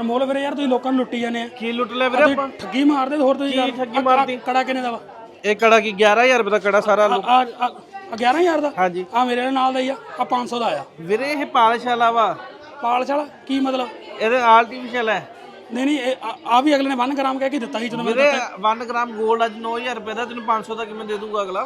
ਅਨਮੋਲ ਵੀਰੇ ਯਾਰ ਤੁਸੀਂ ਲੋਕਾਂ ਨੂੰ ਲੁੱਟੀ ਜਾਂਦੇ ਆ। ਕੀ ਲੁੱਟ ਲਿਆ ਵੀਰੇ ਆਪਾਂ? ਠੱਗੀ ਮਾਰਦੇ ਤੇ ਹੋਰ ਤੁਸੀਂ ਕੀ ਠੱਗੀ ਮਾਰਦੀ? ਕੜਾ ਕਿੰਨੇ ਦਾ ਵਾ ਇਹ ਕੜਾ ਕੀ 11000 ਰੁਪਏ ਦਾ ਕੜਾ ਸਾਰਾ ਆ ਆ 11000 ਦਾ? ਹਾਂਜੀ। ਆ ਮੇਰੇ ਨਾਲ ਦਾ ਹੀ ਆ ਆ 500 ਦਾ ਆਇਆ। ਵੀਰੇ ਇਹ ਪਾਲਿਸ਼ ਵਾਲਾ ਵਾ। ਪਾਲਸ਼ ਵਾਲਾ ਕੀ ਮਤਲਬ? ਇਹਦੇ ਆਰਟੀਫੀਸ਼ੀਅਲ ਹੈ। ਨਹੀਂ ਨਹੀਂ ਆ- ਆ ਵੀ ਅਗਲੇ ਨੇ 1 ਗ੍ਰਾਮ ਕਹਿ ਕੇ ਦਿੱਤਾ ਸੀ ਜਦੋਂ ਮੈਂ ਵੀਰੇ 1 ਗ੍ਰਾਮ 골ਡ ਅੱਜ 9000 ਰੁਪਏ ਦਾ ਤੈਨੂੰ 500 ਦਾ ਕਿਵੇਂ ਦੇ ਦੂੰਗਾ ਅਗਲਾ?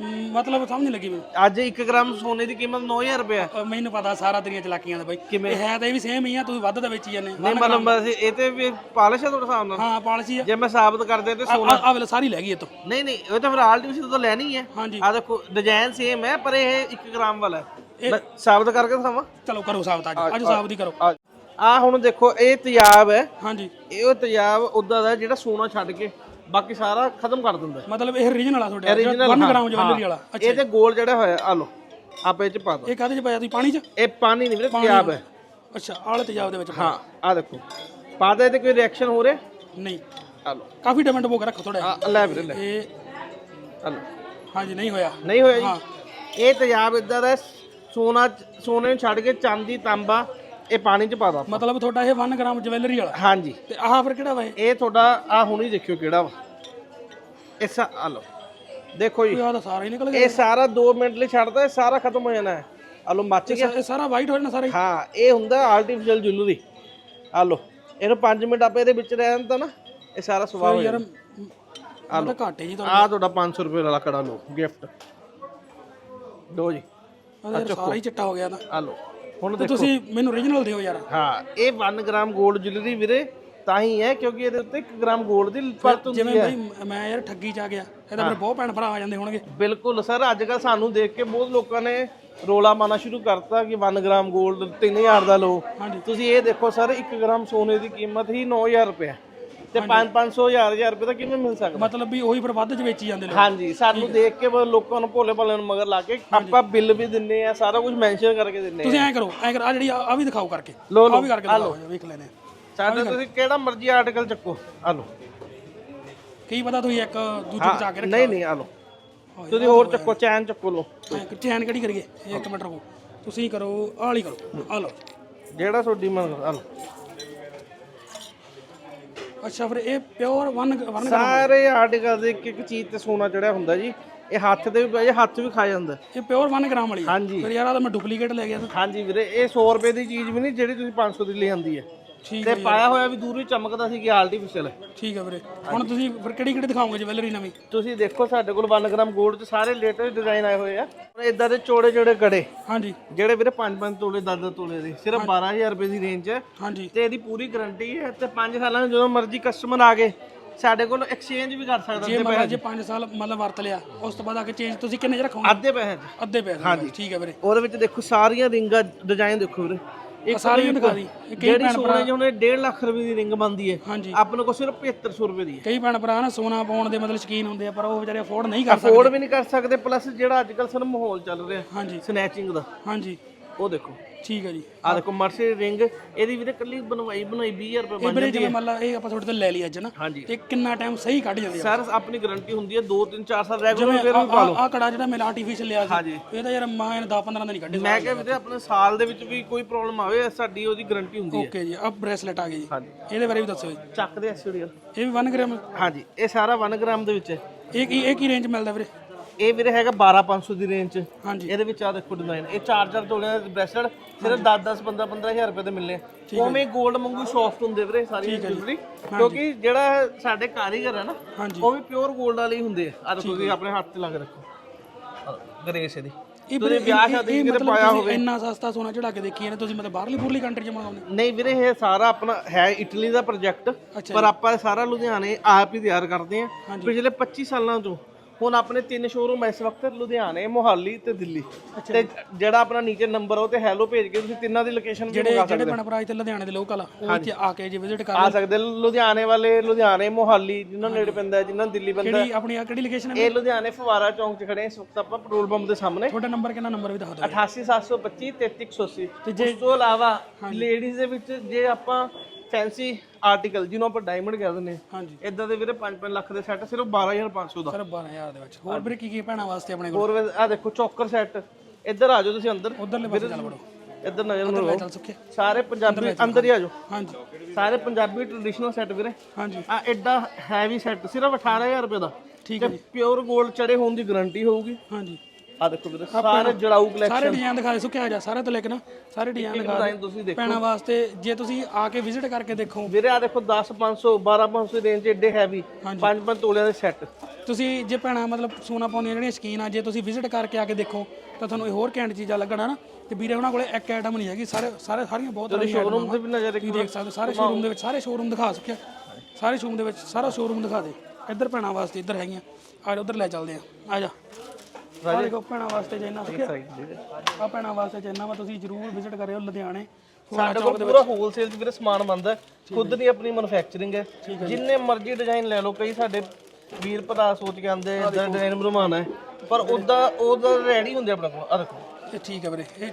ਮਤਲਬ ਸਮਝ ਨਹੀਂ ਲੱਗੀ ਮੈਨੂੰ। ਅੱਜ 1 ਗ੍ਰਾਮ ਸੋਨੇ ਦੀ ਕੀਮਤ 9000 ਰੁਪਏ ਹੈ ਮੈਨੂੰ ਪਤਾ ਸਾਰਾ ਤੇਰੀਆਂ ਚਲਾਕੀਆਂ ਦਾ ਬਾਈ। ਕਿਵੇਂ? ਇਹ ਹੈ ਤਾਂ ਇਹ ਵੀ ਸੇਮ ਹੀ ਆ ਤੁਸੀਂ ਵੱਧ ਦਾ ਵੇਚੀ ਜਾਂਦੇ ਨਹੀਂ ਮਤਲਬ ਬਸ ਇਹ ਤੇ ਵੀ ਪਾਲਿਸ਼ ਹੈ ਤੁਹਾਡੇ ਹਿਸਾਬ ਨਾਲ? ਹਾਂ ਪਾਲਿਸ਼ ਹੀ ਆ। ਜੇ ਮੈਂ ਸਾਬਤ ਕਰਦੇ ਤੇ ਸੋਨਾ ਆ ਵੇਲੇ ਸਾਰੀ ਲੈ ਗਈ ਇਹ ਤੋਂ। ਨਹੀਂ ਨਹੀਂ ਉਹ ਤਾਂ ਫਿਰ ਆਰਟੀਫੀਸ਼ੀਅਲ ਤਾਂ ਲੈਣੀ ਹੈ ਹਾਂਜੀ। ਆ ਦੇਖੋ ਡਿਜ਼ਾਈਨ ਸੇਮ ਹੈ ਪਰ ਇਹ 1 ਗ੍ਰਾਮ ਵਾਲਾ ਹੈ। ਮੈਂ ਸਾਬਤ ਕਰਕੇ ਦਿਖਾਵਾਂ? ਚਲੋ ਕਰੋ ਸਾਬਤ ਅੱਜ। ਅੱਜ ਸਾਬਤ ਹੀ ਕਰੋ। ਆ ਹੁਣ ਦੇਖੋ ਇਹ ਤੇਜ਼ਾਬ ਹੈ। ਹਾਂਜੀ। ਇਹ ਉਹ ਤੇਜ਼ਾਬ ਉਦਾਂ ਦਾ ਜਿਹੜਾ ਸੋਨਾ ਛੱਡ ਕੇ ਬਾਕੀ ਸਾਰਾ ਖਤਮ ਕਰ ਦਿੰਦਾ। ਮਤਲਬ ਇਹ ਰੀਜਨਲ ਆ ਤੁਹਾਡੇ Original, 1 ਹਾਂ, ਗ੍ਰਾਮ ਜਵੈਲਰੀ ਵਾਲਾ ਅੱਛਾ। ਇਹ ਤੇ ਗੋਲ ਜਿਹੜਾ ਹੋਇਆ ਆ ਲੋ ਆਪੇ ਚ ਪਾ ਦੋ। ਇਹ ਕਾਹਦੇ ਚ ਪਾਇਆ ਤੁਸੀਂ ਪਾਣੀ ਚ? ਇਹ ਪਾਣੀ ਨਹੀਂ ਵੀਰੇ ਤੇਜ਼ਾਬ ਹੈ। ਅੱਛਾ ਆਲੇ ਤੇਜ਼ਾਬ ਦੇ ਵਿੱਚ ਹਾਂ ਆ ਦੇਖੋ। ਪਾ ਦੇ ਤੇ ਕੋਈ ਰਿਐਕਸ਼ਨ ਹੋ? ਰਿਹਾ ਨਹੀਂ। ਆ ਲੋ ਕਾਫੀ ਡਿਮਾਂਡ ਬੋ ਕੇ ਰੱਖੋ ਥੋੜਾ ਆ ਲੈ ਵੀਰੇ ਲੈ। ਇਹ ਆ ਲੋ ਹਾਂਜੀ ਨਹੀਂ ਹੋਇਆ। ਨਹੀਂ ਹੋਇਆ ਹਾਂ। ਜੀ ਇਹ ਤੇਜ਼ਾਬ ਇਦਾਂ ਦਾ ਸੋਨਾ ਸੋਨੇ ਨੂੰ ਛੱਡ ਕੇ ਚਾਂਦੀ ਤਾਂਬਾ ਇਹ ਪਾਣੀ ਚ ਪਾ ਦੋ ਮਤਲਬ ਤੁਹਾਡਾ ਇਹ 1 ਗ੍ਰਾਮ ਜਵੈਲਰੀ ਵਾਲਾ? ਹਾਂਜੀ। ਤੇ ਆਹ ਫਿਰ ਕਿਹੜਾ ਵਾ ਇਹ? ਇਹ ਤੁਹਾਡਾ ਆ ਹੁਣੀ ਦੇਖਿਓ ਕਿਹੜਾ ਵਾ। ਇਸ ਆ ਲੋ ਦੇਖੋ ਜੀ। ਆਹ ਤਾਂ ਸਾਰਾ ਹੀ ਨਿਕਲ ਗਿਆ। ਇਹ ਸਾਰਾ 2 ਮਿੰਟ ਲਈ ਛੱਡਦਾ ਇਹ ਸਾਰਾ ਖਤਮ ਹੋ ਜਾਣਾ ਹੈ। ਆ ਲੋ ਮੱਚ ਗਿਆ। ਇਹ ਸਾਰਾ ਵਾਈਟ ਹੋ ਜਾਣਾ ਸਾਰਾ ਹੀ? ਹਾਂ ਇਹ ਹੁੰਦਾ ਆਰਟੀਫੀਸ਼ੀਅਲ ਜੁਐਲਰੀ ਆ ਲੋ ਇਹਨੂੰ 5 ਮਿੰਟ ਆਪੇ ਇਹਦੇ ਵਿੱਚ ਰਹਿਣ ਤਾਂ ਨਾ ਇਹ ਸਾਰਾ ਸੁਭਾਅ ਹੋ ਯਾਰ ਜਾਣਾ। ਆ ਤਾਂ ਘਾਟੇ ਜੀ ਆ ਤੁਹਾਡਾ 500 ਰੁਪਏ ਵਾਲਾ ਕੜਾ ਲੋ ਗਿਫਟ ਦੋ ਜੀ। ਸਾਰਾ ਹੀ ਚਿੱਟਾ ਹੋ ਗਿਆ ਤਾਂ। ਆ ਲੋ ਹੁਣ ਤੇ ਤੁਸੀਂ ਮੈਨੂੰ origignal ਦਿਓ ਯਾਰ। ਹਾਂ ਇਹ 1 ਗ੍ਰਾਮ 골ਡ ਜੁਐਲਰੀ ਵੀਰੇ ਤਾਂ ਹੀ ਹੈ ਕਿਉਂਕਿ ਇਹਦੇ ਉੱਤੇ 1 ਗ੍ਰਾਮ 골ਡ ਦੀ ਪਰਤ ਹੁੰਦੀ ਜਿਵੇਂ ਬਈ ਮੈਂ ਯਾਰ ਠੱਗੀ ਚ ਆ ਗਿਆ ਇਹ ਤਾਂ ਮੇਰੇ ਬਹੁਤ ਭੈਣ ਭਰਾ ਆ ਜਾਂਦੇ ਹੋਣਗੇ। ਬਿਲਕੁਲ ਸਰ ਅੱਜ ਕੱਲ ਸਾਨੂੰ ਦੇਖ ਕੇ ਬਹੁਤ ਲੋਕਾਂ ਨੇ ਰੋਲਾ ਮਾਣਾ ਸ਼ੁਰੂ ਕਰਤਾ ਕਿ 1 ਗ੍ਰਾਮ 골ਡ 3000 ਦਾ ਲੋ ਤੁਸੀਂ ਇਹ ਦੇਖੋ ਸਰ 1 ਗ੍ਰਾਮ ਸੋਨੇ ਦੀ ਕੀਮਤ ਹੀ 9000 ਰੁਪਏ ਹੈ ਤੇ 5 500 1000 1000 ਰੁਪਏ ਦਾ ਕਿਵੇਂ ਮਿਲ ਸਕਦਾ? ਮਤਲਬ ਵੀ ਉਹੀ ਫਿਰ ਵੱਧ ਚ ਵੇਚੀ ਜਾਂਦੇ ਲੋਕ ਹਾਂਜੀ ਸਾਨੂੰ ਦੇਖ ਕੇ ਬਸ ਲੋਕਾਂ ਨੂੰ ਭੋਲੇ ਭਾਲੇ ਨੂੰ ਮਗਰ ਲਾ ਕੇ ਆਪਾਂ ਬਿੱਲ ਵੀ ਦਿੰਨੇ ਆ ਸਾਰਾ ਕੁਝ ਮੈਂਸ਼ਨ ਕਰਕੇ ਦਿੰਨੇ ਆ। ਤੁਸੀਂ ਐਂ ਕਰੋ ਐਂ ਕਰ ਆ ਜਿਹੜੀ ਆ ਵੀ ਦਿਖਾਓ ਕਰਕੇ। ਲਓ, ਆ ਵੀ ਕਰਕੇ ਦਿਖਾਓ ਵੇਖ ਲੈਨੇ। ਸਾਡੇ ਤੁਸੀਂ ਕਿਹੜਾ ਮਰਜ਼ੀ ਆਰਟੀਕਲ ਚੱਕੋ ਆ ਲਓ। ਕੀ ਪਤਾ ਤੁਸੀਂ ਇੱਕ ਦੂਜੇ ਬਚਾ ਕੇ ਰੱਖਿਆ ਨਹੀਂ ਨਹੀਂ ਆ ਲਓ। ਤੁਸੀਂ ਹੋਰ ਚੱਕੋ ਚੈਨ ਚੱਕੋ ਕਿ ਚੈਨ ਕਿਹੜੀ ਕਰੀਏ? ਇੱਕ ਮਿੰਟ ਰੁਕੋ। ਤੁਸੀਂ ਕਰੋ ਆਹ ਵਾਲੀ ਕਰੋ। ਆ ਲਓ। ਜਿਹੜਾ ਤੁਹਾਡੀ ਮਨ ਆ ਲਓ। ਅੱਛਾ ਫਿਰ ਇਹ ਪਿਓਰ 1 1 ਸਾਰੇ ਆਰਟੀਕਲ ਦੇ ਇੱਕ ਇੱਕ ਚੀਜ਼ ਤੇ ਸੋਨਾ ਚੜਿਆ ਹੁੰਦਾ ਜੀ। ਇਹ ਹੱਥ ਤੇ ਵੀ ਜਾ ਹੱਥ ਵੀ ਖਾ ਜਾਂਦਾ। ਇਹ ਪਿਓਰ 1 ਗ੍ਰਾਮ ਵਾਲੀ ਹਾਂਜੀ। ਫਿਰ ਯਾਰ ਆ ਤਾਂ ਮੈਂ ਡੁਪਲੀਕੇਟ ਲੈ ਗਿਆ ਹਾਂਜੀ ਵੀਰੇ ਇਹ 100 ਰੁਪਏ ਦੀ ਚੀਜ਼ ਵੀ ਨਹੀਂ ਜਿਹੜੀ ਤੁਸੀਂ 500 ਦੀ ਲੈ ਆਂਦੀ ਹੈ। ਠੀਕ ਤੇ ਪਾਇਆ ਹੋਇਆ ਵੀ ਦੂਰੋਂ ਹੀ ਚਮਕਦਾ ਸੀ ਕਿ ਆਰਟੀਫੀਸ਼ੀਅਲ ਹੈ। ਠੀਕ ਹੈ ਵੀਰੇ। ਹੁਣ ਤੁਸੀਂ ਫਿਰ ਕਿਹੜੀ ਕਿਹੜੀ ਦਿਖਾਓਗੇ ਜਵੈਲਰੀ ਨਵੀਂ? ਤੁਸੀਂ ਦੇਖੋ ਸਾਡੇ ਕੋਲ 1 ਗ੍ਰਾਮ 골ਡ ਚ ਸਾਰੇ ਲੇਟੈਸਟ ਡਿਜ਼ਾਈਨ ਆਏ ਹੋਏ ਆ। ਇਦਾਂ ਦੇ ਚੋੜੇ ਚੋੜੇ ਕੜੇ ਹਾਂਜੀ। ਜਿਹੜੇ ਵੀਰੇ 5-5 ਤੋਲੇ 10-10 ਤੋਲੇ ਦੇ ਸਿਰਫ 12000 ਰੁਪਏ ਦੀ ਰੇਂਜ ਹੈ। ਹਾਂਜੀ। ਤੇ ਇਹਦੀ ਪੂਰੀ ਗਾਰੰਟੀ ਹੈ ਤੇ 5 ਸਾਲਾਂ ਨੂੰ ਜਦੋਂ ਮਰਜ਼ੀ ਕਸਟਮਰ ਆ ਗਏ ਸਾਡੇ ਕੋਲ ਐਕਸਚੇਂਜ ਵੀ ਕਰ ਸਕਦਾ ਜੇ ਮਤਲਬ ਜੇ 5 ਸਾਲ ਮਤਲਬ ਵਰਤ ਲਿਆ ਉਸ ਤੋਂ ਬਾਅਦ ਆ ਕੇ ਚੇਂਜ ਤੁਸੀਂ ਕਿੰਨੇ ਚ ਰੱਖੋਗੇ? ਅੱਧੇ ਪੈਸੇ। ਅੱਧੇ ਪੈਸੇ ਹਾਂਜੀ। ਠੀਕ ਹੈ ਵੀਰੇ। ਉਹਦੇ ਵਿੱਚ ਦੇਖੋ ਸਾਰੀਆਂ ਰਿੰਗਾਂ ਡਿਜ਼ਾਈਨ ਦੇਖੋ ਵੀਰੇ। ਇਹ ਸਾਰੀਆਂ ਦਿਖਾ ਦੀ ਇਹ ਕਈ ਜਿਹੜੀ ਭੈਣ ਸੋਨੇ ਭਰਾ 'ਚ ਉਹਨੇ 1.5 ਲੱਖ ਰੁਪਏ ਦੀ ਰਿੰਗ ਬੰਦੀ ਹੈ ਹਾਂਜੀ। ਆਪਣੇ ਕੋਲ ਸਿਰਫ 7500 ਰੁਪਏ ਦੀ ਹੈ ਕਈ ਭੈਣ ਭਰਾ ਨਾ ਸੋਨਾ ਪਾਉਣ ਦੇ ਮਤਲਬ ਸ਼ਕੀਨ ਹੁੰਦੇ ਆ ਪਰ ਉਹ ਵਿਚਾਰੇ ਅਫੋਰਡ ਨਹੀਂ ਕਰ ਸਕਦੇ। ਅਫੋਰਡ ਵੀ ਨਹੀਂ ਕਰ ਸਕਦੇ ਪਲੱਸ ਜਿਹੜਾ ਅੱਜ ਕੱਲ ਸਰ ਮਾਹੌਲ ਚੱਲ ਰਿਹਾ ਹਾਂਜੀ। ਸਨੈਚਿੰਗ ਦਾ। ਹਾਂਜੀ। ਉਹ ਦੇਖੋ। ਠੀਕ ਹੈ ਜੀ। ਆ ਦੇਖੋ ਮਰਸੀ ਰਿੰਗ ਇਹਦੀ ਵੀਰੇ ਕੱਲੀ ਬਣਵਾਈ ਬਣਾਈ 20000 ਰੁਪਏ ਇਹ ਬਣ ਵੀਰੇ ਜਿਵੇਂ ਮੰਨ ਲਾ ਇਹ ਆਪਾਂ ਤੁਹਾਡੇ ਤੋਂ ਲੈ ਲਈ ਅੱਜ ਨਾ ਹਾਂਜੀ। ਤੇ ਕਿੰਨਾ ਟਾਈਮ ਸਹੀ ਕੱਢ ਜਾਂਦੇ ਆ? ਸਰ ਆਪਣੀ ਗਾਰੰਟੀ ਹੁੰਦੀ ਹੈ 2 3 4 ਸਾਲ ਰੈਗੂਲਰ ਫਿਰ ਵੀ ਪਾ ਲਓ। ਆ ਕੜਾ ਜਿਹੜਾ ਮੇਰਾ ਆਰਟੀਫੀਸ਼ੀਅਲ ਲਿਆ ਸੀ। ਇਹ ਤਾਂ ਯਾਰ ਮਾਂ ਨੇ 10 15 ਦਿਨ ਨਹੀਂ ਕੱਢੇ ਮੈਂ ਕਿਹਾ ਵੀਰੇ ਆਪਣੇ ਸਾਲ ਦੇ ਵਿੱਚ ਵੀ ਕੋਈ ਪ੍ਰੋਬਲਮ ਆਵੇ ਸਾਡੀ ਉਹਦੀ ਗਾਰੰਟੀ ਹੁੰਦੀ ਹੈ। ਓਕੇ ਜੀ ਆ ਬ੍ਰੇਸਲੇਟ ਆ ਗਏ ਜੀ। ਹਾਂਜੀ। ਇਹਦੇ ਬਾਰੇ ਵੀ ਦੱਸੋ ਜੀ। ਚੱਕਦੇ ਐਸਡੀਆਰ ਇਹ ਵੀ 1 ਗ੍ਰਾਮ ਹਾਂਜੀ ਇਹ ਸਾਰਾ 1 ਗ੍ਰਾਮ ਦੇ ਵਿੱਚ ਹੈ। ਇਹ ਕੀ ਇਹ ਕੀ ਰੇਂਜ ਮਿਲਦਾ ਵੀਰੇ? ਇਹ ਵੀਰੇ ਹੈਗਾ 12500 ਦੀ ਰੇਂਜ ਚ ਹਾਂਜੀ। ਇਹਦੇ ਵਿੱਚ ਆ ਦੇਖੋ ਡਿਜ਼ਾਈਨ ਇਹ 4-4 ਤੋਲਿਆਂ ਦੇ ਬ੍ਰੈਸਲੇਟ ਸਿਰਫ 10-10 15-15000 ਰੁਪਏ ਦੇ ਮਿਲਨੇ ਉਵੇਂ 골ਡ ਵਾਂਗੂ ਸੌਫਟ ਹੁੰਦੇ ਵੀਰੇ ਸਾਰੀ ਜੁਐਲਰੀ ਕਿਉਂਕਿ ਜਿਹੜਾ ਸਾਡੇ ਕਾਰੀਗਰ ਹੈ ਨਾ ਉਹ ਵੀ ਪਿਓਰ 골ਡ ਵਾਲੇ ਹੀ ਹੁੰਦੇ ਆ। ਆ ਦੇਖੋ ਤੁਸੀਂ ਆਪਣੇ ਹੱਥ ਤੇ ਲੱਗ ਰੱਖੋ। ਗਰੇਸ ਇਹਦੀ। ਇਹ ਵੀਰੇ ਵਿਆਹ ਸ਼ਾਦੀ ਕਿਤੇ ਪਾਇਆ ਤੁਸੀਂ ਇੰਨਾ ਸਸਤਾ ਸੋਨਾ ਚੜਾ ਕੇ ਦੇਖੀ ਨੇ ਤੁਸੀਂ ਮਤਲਬ ਬਾਹਰਲੀ ਬੁਰਲੀ ਕੰਟਰੀ ਚ ਮੰਗਾਉਂਦੇ ਨਹੀਂ ਵੀਰੇ ਇਹ ਸਾਰਾ ਆਪਣਾ ਹੈ ਇਟਲੀ ਦਾ ਪ੍ਰੋਜੈਕਟ ਪਰ ਆਪਾਂ ਸਾਰਾ ਲੁਧਿਆਣੇ ਆਪ ਹੀ ਤਿਆਰ ਕਰਦੇ ਆ ਪਿਛਲੇ 25 ਸਾਲਾਂ ਤੋਂ ਹੁਣ ਆਪਣੇ ਤਿੰਨ ਸ਼ੋਰੂਮ ਇਸ ਵਕਤ ਲੁਧਿਆਣੇ ਮੋਹਾਲੀ ਤੇ ਦਿੱਲੀ। ਤੇ ਜਿਹੜਾ ਆਪਣਾ ਨੀਚੇ ਨੰਬਰ ਉਹ ਤੇ ਹੈਲੋ ਭੇਜ ਕੇ ਤੁਸੀਂ ਤਿੰਨਾਂ ਦੀ ਲੋਕੇਸ਼ਨ ਵੀ ਜਿਹੜੇ ਮੰਗਾ ਜਿਹੜੇ ਸਕਦੇ ਭੈਣ ਭਰਾ ਇੱਥੇ ਲੁਧਿਆਣੇ ਦੇ ਲੋਕਲ ਆ ਉਹ ਇੱਥੇ ਆ ਕੇ ਜੇ ਵਿਜ਼ਿਟ ਕਰ ਆ ਸਕਦੇ ਲੁਧਿਆਣੇ ਵਾਲੇ ਲੁਧਿਆਣੇ ਮੋਹਾਲੀ ਜਿਨ੍ਹਾਂ ਨੇੜੇ ਪੈਂਦਾ ਜਿਨ੍ਹਾਂ ਦਿੱਲੀ ਪੈਂਦਾ। ਕਿਹੜੀ ਆਪਣੀ ਆ ਕਿਹੜੀ ਲੋਕੇਸ਼ਨ ਹੈ ਇਹ ਲੁਧਿਆਣੇ ਫਵਾਰਾ ਚੌਂਕ 'ਚ ਖੜੇ ਇਸ ਵਕਤ ਆਪਾਂ ਪੈਟਰੋਲ ਪੰਪ ਦੇ ਸਾਹਮਣੇ। ਤੁਹਾਡਾ ਨੰਬਰ ਕਿੰਨਾ ਨੰਬਰ ਵੀ ਦੱਸ ਦਿਓ। 88725 3380 ਉਸ ਤੋਂ ਇਲਾਵਾ ਲੇਡੀਜ਼ ਦੇ ਵਿੱਚ ਜੇ ਆਪਾਂ ਫੈਂਸੀ ਆਰਟੀਕਲ ਜਿਹਨੂੰ ਆਪਾਂ ਡਾਇਮੰਡ ਕਹਿ ਦਿੰਦੇ ਹਾਂ। ਹਾਂਜੀ। ਇਦਾਂ ਦੇ ਵੀਰੇ 5-5 ਲੱਖ ਦੇ ਸੈੱਟ ਸਿਰਫ 12500 ਦਾ। ਸਰ 12000 ਦੇ ਵਿੱਚ। ਹੋਰ ਵੀਰੇ ਕੀ ਕੀ ਭੈਣਾਂ ਵਾਸਤੇ ਆਪਣੇ ਕੋਲ? ਹੋਰ ਆ ਦੇਖੋ ਚੌਕਰ ਸੈੱਟ ਇੱਧਰ ਆ ਜਾਓ ਤੁਸੀਂ ਅੰਦਰ। ਉਧਰਲੇ ਪਾਸੇ ਚੱਲ ਵੜੋ। ਇੱਧਰ ਨਜ਼ਰ ਲੈ ਚੱਲ ਸੁੱਖੇ। ਸਾਰੇ ਪੰਜਾਬੀ ਅੰਦਰ ਹੀ ਆ ਜਾਓ। ਹਾਂਜੀ। ਸਾਰੇ ਪੰਜਾਬੀ ਟ੍ਰੈਡੀਸ਼ਨਲ ਸੈੱਟ ਵੀਰੇ। ਹਾਂਜੀ। ਆ ਐਡਾ ਹੈਵੀ ਸੈੱਟ ਸਿਰਫ 18000 ਰੁਪਏ ਦਾ। ਠੀਕ ਹੈ ਪਿਓਰ 골ਡ ਚੜੇ ਹੋਣ ਦੀ ਗਾਰੰਟੀ ਹੋਊਗੀ। ਹਾਂਜੀ। ਆ ਦੇਖੋ ਵੀਰੇ ਸਾਰੇ ਜੜਾਊ ਕਲੈਕਸ਼ਨ ਸਾਰੇ ਡਿਜ਼ਾਈਨ ਦਿਖਾ ਦੇ ਸੁੱਕੇ ਆ ਜਾ ਸਾਰੇ ਤੋਂ ਲੈ ਕੇ ਨਾ ਸਾਰੇ ਡਿਜ਼ਾਈਨ ਦਿਖਾ ਦੇ। ਡਿਜ਼ਾਈਨ ਤੁਸੀਂ ਦੇਖੋ। ਪੈਣਾ ਵਾਸਤੇ ਜੇ ਤੁਸੀਂ ਆ ਕੇ ਵਿਜ਼ਿਟ ਕਰਕੇ ਦੇਖੋ। ਵੀਰੇ ਆ ਦੇਖੋ 10 500 12 500 ਰੇਂਜ ਚ ਐਡੇ ਹੈਵੀ 5 5 ਤੋਲਿਆਂ ਦੇ ਸੈੱਟ ਤੁਸੀਂ ਜੇ ਭੈਣਾਂ ਮਤਲਬ ਸੋਨਾ ਪਾਉਂਦੀਆਂ ਜਿਹੜੀਆਂ ਸ਼ਕੀਨ ਆ ਜੇ ਤੁਸੀਂ ਵਿਜ਼ਿਟ ਕਰਕੇ ਆ ਕੇ ਦੇਖੋ ਤਾਂ ਤੁਹਾਨੂੰ ਇਹ ਹੋਰ ਘੈਂਟ ਚੀਜ਼ਾਂ ਲੱਗਣਾ ਨਾ। ਤੇ ਵੀਰੇ ਉਹਨਾਂ ਕੋਲੇ ਇੱਕ ਆਈਟਮ ਨਹੀਂ ਹੈਗੀ। ਸਾਰੇ ਸਾਰੇ ਸਾਰੀਆਂ ਬਹੁਤ ਤਰ੍ਹਾਂ ਦੀਆਂ ਸ਼ੋਰੂਮ ਤੇ ਵੀ ਨਜ਼ਰ ਤੁਸੀਂ ਦੇਖ ਸਕਦੇ ਹੋ, ਸਾਰੇ ਸ਼ੋਰੂਮ ਦੇ ਵਿੱਚ ਸਾਰੇ ਸ਼ੋਰੂਮ ਦਿਖਾ ਸਕਿਆ ਸਾਰੇ ਸ਼ੋਰੂਮ ਦੇ ਵਿੱਚ ਸਾਰਾ ਸ਼ੋਰੂਮ ਦਿਖਾ ਦੇ। ਇੱਧਰ ਭੈਣਾਂ ਵਾਸਤੇ ਇੱਧਰ ਹੈਗੀਆਂ। ਆ ਉੱਧਰ ਲੈ ਚੱਲਦੇ ਆ। ਆ ਜਾ। ਆ ਦੇਖੋ ਭੈਣਾਂ ਵਾਸਤੇ ਜੈਨਾ ਆ ਭੈਣਾਂ ਵਾਸਤੇ ਜੈਨਾ ਵਾ ਤੁਸੀਂ ਜਰੂਰ ਵਿਜ਼ਿਟ ਕਰਿਓ ਲੁਧਿਆਣੇ ਸਾਡੇ ਕੋਲ ਪੂਰਾ ਹੋਲਸੇਲ ਚ ਵੀਰੇ ਸਮਾਨ ਬਣਦਾ। ਖੁਦ ਦੀ ਆਪਣੀ ਮੈਨੂਫੈਕਚਰਿੰਗ ਹੈ। ਜਿੰਨੇ ਮਰਜ਼ੀ ਡਿਜ਼ਾਈਨ ਲੈ ਲਓ ਕਈ ਸਾਡੇ ਵੀਰ ਭਰਾ ਸੋਚ ਕੇ ਆਂਦੇ ਇਦਾਂ ਡਿਜ਼ਾਈਨ ਬਣਵਾਉਣਾ ਪਰ ਉਹਦਾ ਉਹਦਾ ਰੈਡੀ ਹੁੰਦੇ ਆਪਣੇ ਕੋਲ ਆ ਦੇਖੋ। ਇਹ ਠੀਕ ਹੈ ਵੀਰੇ ਇਹ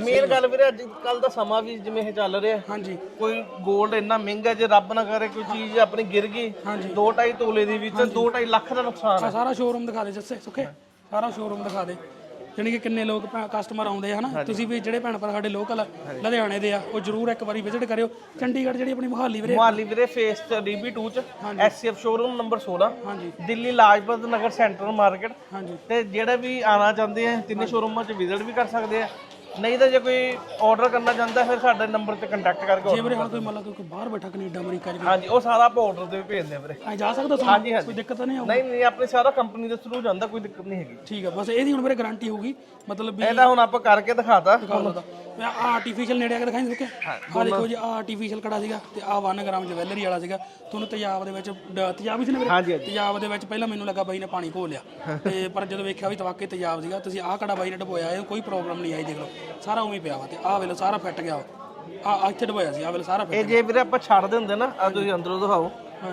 ਮੇਨ ਗੱਲ ਵੀਰੇ ਅੱਜ ਕੱਲ ਦਾ ਸਮਾਂ ਵੀ ਜਿਵੇਂ ਇਹ ਚੱਲ ਰਿਹਾ ਹਾਂਜੀ। ਕੋਈ 골ਡ ਇੰਨਾ ਮਹਿੰਗਾ ਜੇ ਰੱਬ ਨਾ ਕਰੇ ਕੋਈ ਚੀਜ਼ ਆਪਣੀ ਗਿਰ ਗਈ ਹਾਂਜੀ। 2.5 ਤੋਲੇ ਦੀ ਵਿੱਚ 2.5 ਲੱਖ ਦਾ ਨੁਕਸਾਨ ਹੈ। ਆ ਸਾਰਾ ਸ਼ੋਰੂਮ ਦਿਖਾ ਦੇ ਜੱਸੇ ਸੁੱਖੇ। ਸਾਰਾ ਸ਼ੋਰੂਮ ਦਿਖਾ ਦੇ। ਜਾਣੀ ਕਿ ਕਿੰਨੇ ਲੋਕ ਕਸਟਮਰ ਆਉਂਦੇ ਆ ਹਨਾ? ਤੁਸੀਂ ਵੀ ਜਿਹੜੇ ਭੈਣ ਭਰਾ ਸਾਡੇ ਲੋਕਲ ਲੁਧਿਆਣੇ ਦੇ ਆ ਉਹ ਜਰੂਰ ਇੱਕ ਵਾਰੀ ਵਿਜ਼ਿਟ ਕਰਿਓ। ਚੰਡੀਗੜ੍ਹ ਜਿਹੜੀ ਆਪਣੀ ਮੁਹਾਲੀ ਵੀਰੇ ਮੁਹਾਲੀ ਵੀਰੇ ਫੇਸ ਚ DB2 ਚ ਐਸਸੀਐਫ ਸ਼ੋਰੂਮ ਨੰਬਰ 16 ਹਾਂਜੀ। ਦਿੱਲੀ ਲਾਜਪਤ ਨਗਰ ਸੈਂਟਰਲ ਮਾਰਕੀਟ ਹਾਂਜੀ। ਤੇ ਜਿਹੜੇ ਵੀ ਆਣਾ ਚਾਹੁੰਦੇ ਆ ਤਿੰਨੇ ਸ਼ੋਰੂਮਾਂ 'ਚ ਵਿਜ਼ਿਟ ਵੀ ਕਰ ਸਕਦੇ ਆ। ਨਹੀਂ ਤਾਂ ਜੇ ਕੋਈ ਆਰਡਰ ਕਰਨਾ ਚਾਹੁੰਦਾ ਫਿਰ ਸਾਡੇ ਨੰਬਰ ਤੇ ਕੰਟੈਕਟ ਕਰਕੇ ਜੇ ਵੀਰੇ ਹੁਣ ਕੋਈ ਮੰਨ ਕੋਈ ਬਾਹਰ ਬੈਠਾ ਕੈਨੇਡਾ ਅਮਰੀਕਾ ਚ ਹਾਂਜੀ ਉਹ ਸਾਰਾ ਆਪਾਂ ਆਰਡਰ ਤੇ ਵੀ ਭੇਜਦੇ ਆ ਵੀਰੇ। ਐ ਜਾ ਸਕਦਾ ਤੁਹਾਨੂੰ ਹਾਂਜੀ, ਹਾਂਜੀ। ਕੋਈ ਦਿੱਕਤ ਤਾਂ ਨਹੀਂ ਆਉ ਨਹੀਂ ਨਹੀਂ ਆਪਣੇ ਸਾਰਾ ਕੰਪਨੀ ਦੇ ਥਰੂ ਜਾਂਦਾ ਕੋਈ ਦਿੱਕਤ ਨਹੀਂ ਹੈਗੀ। ਠੀਕ ਆ ਬਸ ਇਹਦੀ ਹੁਣ ਵੀਰੇ ਗਾਰੰਟੀ ਹੋਊਗੀ ਮਤਲਬ ਵੀ ਇਹਦਾ ਹੁਣ ਆਪਾਂ ਕਰਕੇ ਦਿਖਾਤਾ। ਦਿਖਾ ਮੈਂ ਆਰਟੀਫੀਸ਼ੀਅਲ ਨੇੜੇ ਆ ਕੇ ਦਿਖਾਈ ਸੁੱਕੇ ਆ ਦੇਖੋ ਜੀ ਆਰਟੀਫੀਸ਼ੀਅਲ ਕੜਾ ਸੀਗਾ ਤੇ ਆ 1 ਗ੍ਰਾਮ ਜਵੈਲਰੀ ਵਾਲਾ ਸੀਗਾ। ਤੁਹਾਨੂੰ ਤੇਜ਼ਾਬ ਦੇ ਵਿੱਚ ਡ- ਤੇਜ਼ਾਬ ਹੀ ਸੀ ਨਾ ਵੀਰੇ? ਹਾਂਜੀ, ਹਾਂਜੀ। ਤੇਜ਼ਾਬ ਦੇ ਵਿੱਚ ਪਹਿਲਾਂ ਮੈਨੂੰ ਲੱਗਾ ਬਾਈ ਨੇ ਪਾਣੀ ਘੋਲ ਲਿਆ। ਤੇ ਪਰ ਜਦੋਂ ਵੇਖਿਆ ਵੀ ਤਵਾਕੇ ਤੇਜ਼ਾਬ ਸੀਗਾ ਤੁਸੀਂ ਆਹ ਕੜਾ ਬਾਈ ਨੇ ਡਬੋਇਆ ਇਹ ਕੋਈ ਪ੍ਰੋਬਲਮ ਨਹੀਂ ਆਈ ਦੇਖ ਲਓ। ਸਾਰਾ ਉਵੇਂ ਹੀ ਪਿਆ ਵਾ ਤੇ ਆਹ ਵੇਲੇ ਸਾਰਾ ਫਿੱਟ ਗਿਆ ਆ ਇੱਥੇ ਡਬੋਇਆ ਸੀ ਆਹ ਵੇਲੇ ਸਾਰਾ ਇਹ ਫਿੱਟ ਜੇ ਵੀਰੇ ਆਪਾਂ ਛੱਡ ਦਿੰਦੇ ਨਾ ਆ ਤੁਸੀਂ ਅੰਦਰੋਂ ਦਿਖਾਓ।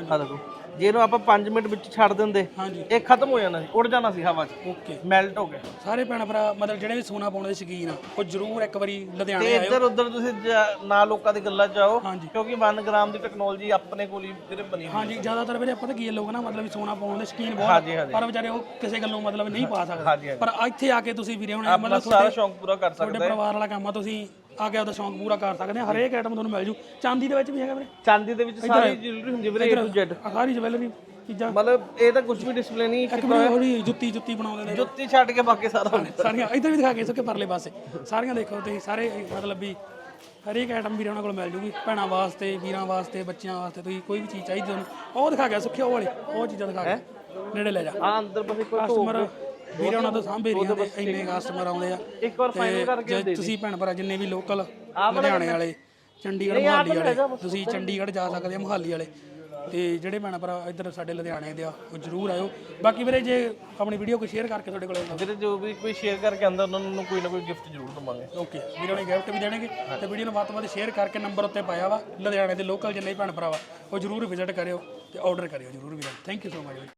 ਆ ਦੇਖੋ। ਜੇ ਇਹਨੂੰ ਆਪਾਂ 5 ਮਿੰਟ ਵਿੱਚ ਛੱਡ ਦਿੰਦੇ ਹਾਂਜੀ। ਇਹ ਖਤਮ ਹੋ ਜਾਣਾ ਸੀ ਉੱਡ ਜਾਣਾ ਸੀ ਹਵਾ 'ਚ। ਓਕੇ। ਮੈਲਟ ਹੋ ਗਿਆ। ਸਾਰੇ ਭੈਣ ਭਰਾ ਮਤਲਬ ਜਿਹੜੇ ਵੀ ਸੋਨਾ ਪਾਉਣ ਦੇ ਸ਼ੌਕੀਨ ਆ ਉਹ ਜ਼ਰੂਰ ਇੱਕ ਵਾਰੀ ਲੁਧਿਆਣੇ ਤੇ ਆਇਓ। ਇੱਧਰ ਉੱਧਰ ਤੁਸੀਂ ਜਾ- ਨਾ ਲੋਕਾਂ ਦੀ ਗੱਲਾਂ 'ਚ ਆਓ ਹਾਂਜੀ। ਕਿਉਂਕਿ 1 ਗ੍ਰਾਮ ਦੀ ਟੈਕਨੋਲੋਜੀ ਆਪਣੇ ਕੋਲ ਹੀ ਵੀਰੇ ਬਣੀ ਹੋਈ ਹਾਂਜੀ ਜ਼ਿਆਦਾਤਰ ਵੀਰੇ ਪਤਾ ਕੀ ਹੈ ਲੋਕ ਨਾ ਮਤਲਬ ਵੀ ਸੋਨਾ ਪਾਉਣ ਦੇ ਸ਼ੌਕੀਨ ਬਹੁਤ ਹਾਂਜੀ, ਆ, ਹਾਂਜੀ। ਪਰ ਵਿਚਾਰੇ ਉਹ ਕਿਸੇ ਗੱਲੋਂ ਮਤਲਬ ਨਹੀਂ ਪਾ ਸਕਦੇ ਹਾਂਜੀ। ਪਰ ਇੱਥੇ ਆ ਕੇ ਤੁਸੀਂ ਵੀਰੇ ਹੁਣ ਮਤਲਬ ਸਾਰਾ ਸ਼ੌਂਕ ਪੂਰਾ ਕਰ ਤੁਹਾਡੇ ਸਕਦੇ। ਪਰਿਵਾਰ ਵਾਲਾ ਕੰਮ ਆ ਤੁਸੀਂ ਆ ਕੇ ਆਪਦਾ ਸ਼ੌਂਕ ਪੂਰਾ ਕਰ ਸਕਦੇ ਆ ਹਰੇਕ ਆਈਟਮ ਤੁਹਾਨੂੰ ਮਿਲ ਜੂ। ਚਾਂਦੀ ਦੇ ਵਿੱਚ ਵੀ ਹੈਗਾ ਵੀਰੇ? ਚਾਂਦੀ ਦੇ ਵਿੱਚ ਸਾਰੀ ਜ਼ਰੂਰੀ ਹੁੰਦੀ ਵੀਰੇ A to Z ਆਹ ਸਾਰੀ ਜਵੈਲਰੀ ਚੀਜ਼ਾਂ। ਮਤਲਬ ਇਹ ਤਾਂ ਕੁਝ ਵੀ ਡਿਸਪਲੇ ਨਹੀਂ ਇੱਕ ਵੀਰੇ ਉਹਦੀ ਜੁੱਤੀ ਜੁੱਤੀ ਬਣਾਉਂਦੇ ਨੇ। ਜੁੱਤੀ ਛੱਡ ਕੇ ਬਾਕੀ ਸਾਰਾ। ਸਾਰੀਆਂ ਇੱਧਰ ਵੀ ਦਿਖਾ ਕੇ ਸੁੱਕੇ ਪਰਲੇ ਪਾਸੇ। ਸਾਰੀਆਂ ਦੇਖੋ ਤੁਸੀਂ ਸਾਰੇ ਮਤਲਬ ਵੀ ਹਰੇਕ ਆਈਟਮ ਵੀਰੇ ਕੋਲ ਮਿਲ ਜੂਗੀ। ਭੈਣਾਂ ਵਾਸਤੇ ਵੀਰਾਂ ਵਾਸਤੇ ਬੱਚਿਆਂ ਵਾਸਤੇ ਤੁਸੀਂ ਕੋਈ ਵੀ ਚੀਜ਼ ਚਾਹੀਦੀ ਤੁਹਾਨੂੰ ਉਹ ਦਿਖਾ ਗਿਆ ਸੁੱਖੇ ਉਹ ਵਾਲੀ ਉਹ ਚੀਜ਼ਾਂ ਦਿਖਾ ਕੇ ਨੇੜੇ ਲੈ ਜਾ। ਆ ਅੰਦਰ ਬਸ ਇੱਕ ਕਸਟਮਰ ਵੀਰੇ ਉਹਨਾਂ ਤੋਂ ਸਾਂਭੇ ਰਹੀਆਂ ਦੇ ਇੰਨੇ ਕਸਟਮਰ ਆਉਂਦੇ ਆ। ਇੱਕ ਵਾਰ ਫਾਈਨਲ ਕਰਕੇ ਜੇ ਤੁਸੀਂ ਭੈਣ ਭਰਾ ਜਿੰਨੇ ਵੀ ਲੋਕਲ ਲੁਧਿਆਣੇ ਵਾਲੇ ਚੰਡੀਗੜ੍ਹ ਮੁਹਾਲੀ ਵਾਲੇ ਤੁਸੀਂ ਚੰਡੀਗੜ੍ਹ ਜਾ ਸਕਦੇ ਆ ਮੁਹਾਲੀ ਵਾਲੇ। ਤੇ ਜਿਹੜੇ ਭੈਣ ਭਰਾ ਇੱਧਰ ਸਾਡੇ ਲੁਧਿਆਣੇ ਦੇ ਆ ਉਹ ਜ਼ਰੂਰ ਆਇਓ। ਬਾਕੀ ਵੀਰੇ ਜੇ ਆਪਣੀ ਵੀਡੀਓ ਕੋਈ ਸ਼ੇਅਰ ਕਰਕੇ ਤੁਹਾਡੇ ਕੋਲ ਵੀਰੇ ਜੋ ਵੀ ਕੋਈ ਸ਼ੇਅਰ ਕਰਕੇ ਆਂਦਾ ਉਹਨਾਂ ਨੂੰ ਕੋਈ ਨਾ ਕੋਈ ਗਿਫਟ ਜ਼ਰੂਰ ਦਵਾਂਗੇ। ਓਕੇ ਵੀਰੇ ਨੇ ਗਿਫਟ ਵੀ ਦੇਣਗੇ। ਤੇ ਵੀਡੀਓ ਨੂੰ ਵੱਧ ਤੋਂ ਵੱਧ ਸ਼ੇਅਰ ਕਰਕੇ ਨੰਬਰ ਉੱਤੇ ਪਾਇਆ ਵਾ। ਲੁਧਿਆਣੇ ਦੇ ਲੋਕਲ ਜਿੰਨੇ ਵੀ ਭੈਣ ਭਰਾ ਵਾ ਉਹ ਜ਼ਰੂਰ ਵਿਜ਼ਿਟ ਕਰਿਓ ਤੇ ਆਰਡਰ ਕਰਿਓ ਜ਼ਰੂਰ ਵੀਰੇ। Thank you so much